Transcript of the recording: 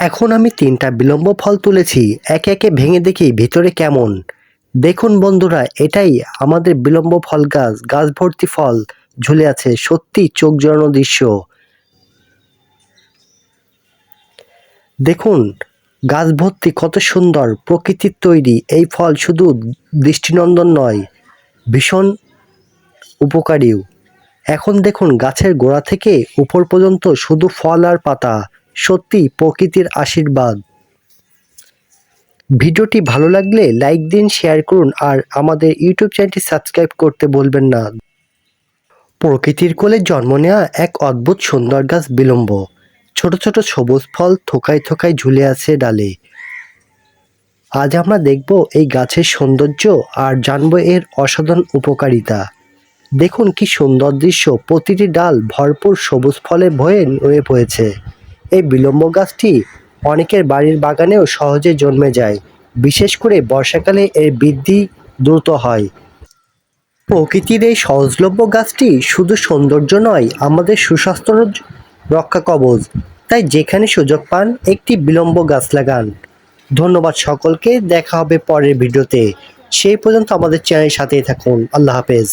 এখন আমি তিনটা বিলম্ব ফল তুলেছি, একে একে ভেঙে দেখি ভিতরে কেমন। দেখুন বন্ধুরা, এটাই আমাদের বিলম্ব ফল গাছ গাছ ভর্তি ফল, ঝুলে আছে সত্যি চোখ জড়ানো দৃশ্য। দেখুন, গাছ ভর্তি কত সুন্দর, প্রকৃতির তৈরি, এই ফল শুধু দৃষ্টিনন্দন নয়, ভীষণ উপকারীও। এখন দেখুন, গাছের গোড়া থেকে উপর পর্যন্ত শুধু ফল আর পাতা সত্যি প্রকৃতির আশীর্বাদ। ভিডিওটি ভালো লাগলে লাইক দিন, শেয়ার করুন, আর আমাদের ইউটিউব চ্যানেলটি সাবস্ক্রাইব করতে বলবেন না। প্রকৃতির কোলে জন্ম নেওয়া এক অদ্ভুত সুন্দর গাছ বিলম্ব। ছোট ছোট সবুজ ফল থোকায় থোকায় ঝুলে আছে ডালে। আজ আমরা দেখব এই গাছের সৌন্দর্য আর জানব এর অসাধারণ উপকারিতা। দেখুন কি সুন্দর দৃশ্য, প্রতিটি ডাল ভরপুর সবুজ ফলে ভয়ে হয়ে পড়েছে। এই বিলম্ব গাছটি অনেকের বাড়ির বাগানেও সহজে জন্মে যায়। বিশেষ করে বর্ষাকালে এর বৃদ্ধি দ্রুত হয়। প্রকৃতির এই সহজলভ্য গাছটি শুধু সৌন্দর্য নয়, আমাদের সুস্বাস্থ্য রক্ষা কবচ তাই যেখানে সুযোগ পান, একটি বিলম্ব গাছ লাগান। ধন্যবাদ সকলকে, দেখা হবে পরের ভিডিওতে। সেই পর্যন্ত আমাদের চ্যানেলের সাথেই থাকুন। আল্লাহ হাফেজ।